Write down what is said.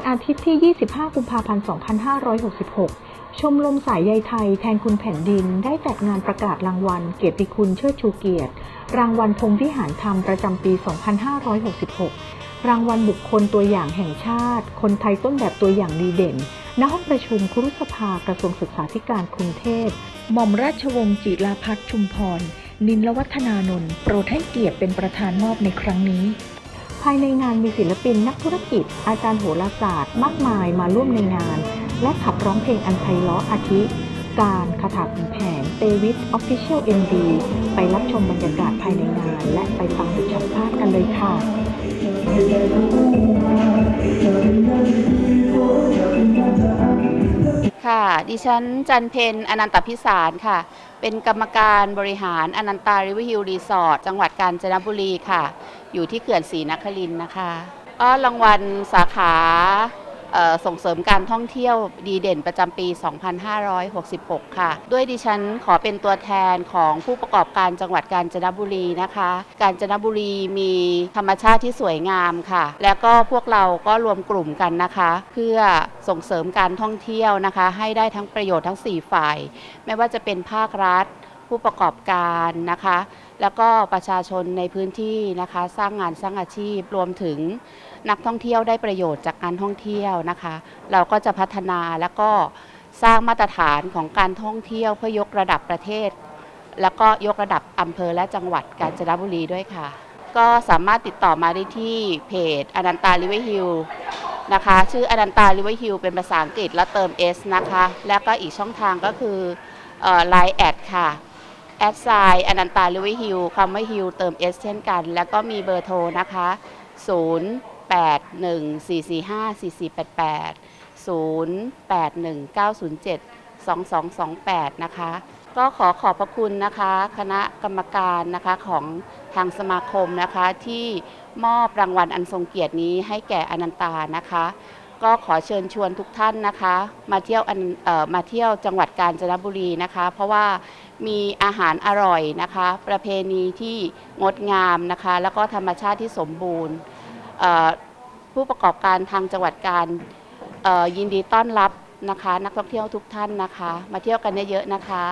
อวันอาทิตย์ที่ 25 กุมภาพันธ์ 2566 ชมรมสายใยไทยแทนคุณแผ่นดินได้จัดงานประกาศรางวัล เกียรติคุณเชิดชูเกียรติ รางวัลพงวิหารธรรมประจำปี 2566 รางวัลบุคคลตัวอย่างแห่งชาติ คนไทยต้นแบบตัวอย่างดีเด่น ณ ห้องประชุมครุสภากระทรวงศึกษาธิการกรุงเทพ หม่อมราชวงศ์จิราพัฒน์ชุมพร นินลวัฒนานนท์ โปรดให้เกียรติเป็นประธานมอบในครั้งนี้ ภายในงานมีศิลปินนักธุรกิจ อาจารย์โหราศาสตร์ มากมายมาร่วมในงาน และขับร้องเพลงอันไพเราะอาทิ การคาถาขุนแผนเตวิทออฟฟิเชียลเอ็มดีไปรับชมบรรยากาศภายในงาน และไปฟังบทสัมภาษณ์กันเลยค่ะค่ะ ดิฉันจันเพนอนันตพิสารค่ะ เป็นกรรมการบริหารอนันตาริเวอร์ฮิลรีสอร์ทจังหวัดกาญจนบุรีค่ะ อยู่ที่เขื่อนศรีนครินนะคะก็รางวัลสาขาส่งเสริมการท่องเที่ยวดีเด่นประจำปี 2566 ค่ะ ด้วยดิฉันขอเป็นตัวแทนของผู้ประกอบการจังหวัดกาญจนบุรีนะคะ กาญจนบุรีมีธรรมชาติที่สวยงามค่ะ แล้วก็พวกเราก็รวมกลุ่มกันนะคะ เพื่อส่งเสริมการท่องเที่ยวนะคะ ให้ได้ทั้งประโยชน์ทั้ง 4 ฝ่าย ไม่ว่าจะเป็นภาครัฐ ผู้ประกอบการนะคะ แล้วก็ประชาชนในพื้นที่นะคะสร้างงานสร้างอาชีพรวมถึงนักท่องเที่ยวได้ประโยชน์จากการท่องเที่ยวนะคะ เราก็จะพัฒนาแล้วก็สร้างมาตรฐานของการท่องเที่ยวเพื่อยกระดับประเทศ แล้วก็ยกระดับอำเภอและจังหวัดกาญจนบุรีด้วยค่ะ ก็สามารถติดต่อมาได้ที่เพจอนันตาลิเวฮิลนะคะชื่ออนันตาลิเวฮิลเป็นภาษาอังกฤษแล้วเติม S นะคะ แล้วก็อีกช่องทางก็คือไลน์แอดค่ะ แอดไซน์อนันตาลิเวฮิลคำว่าฮิลเติม S เช่นกัน แล้วก็มีเบอร์โทรนะคะ 0 8 1 4 4 5 4 4 8 8 0 8 1 9 0 7 2 2 2 8 นะคะ ก็ขอขอบพระคุณนะคะ คณะกรรมการนะคะของทางสมาคมนะคะที่มอบรางวัลอันทรงเกียรตินี้ให้แก่อนันตานะคะ ก็ขอเชิญชวนทุกท่านนะคะ มาเที่ยวอันมาเที่ยวจังหวัดกาญจนบุรีนะคะ เพราะว่า มีอาหารอร่อยนะคะ ประเพณีที่งดงามนะคะ แล้วก็ธรรมชาติที่สมบูรณ์ ผู้ประกอบการทางจังหวัดการยินดีต้อนรับนะคะ นักท่องเที่ยวทุกท่านนะคะ มาเที่ยวกันเยอะๆนะคะ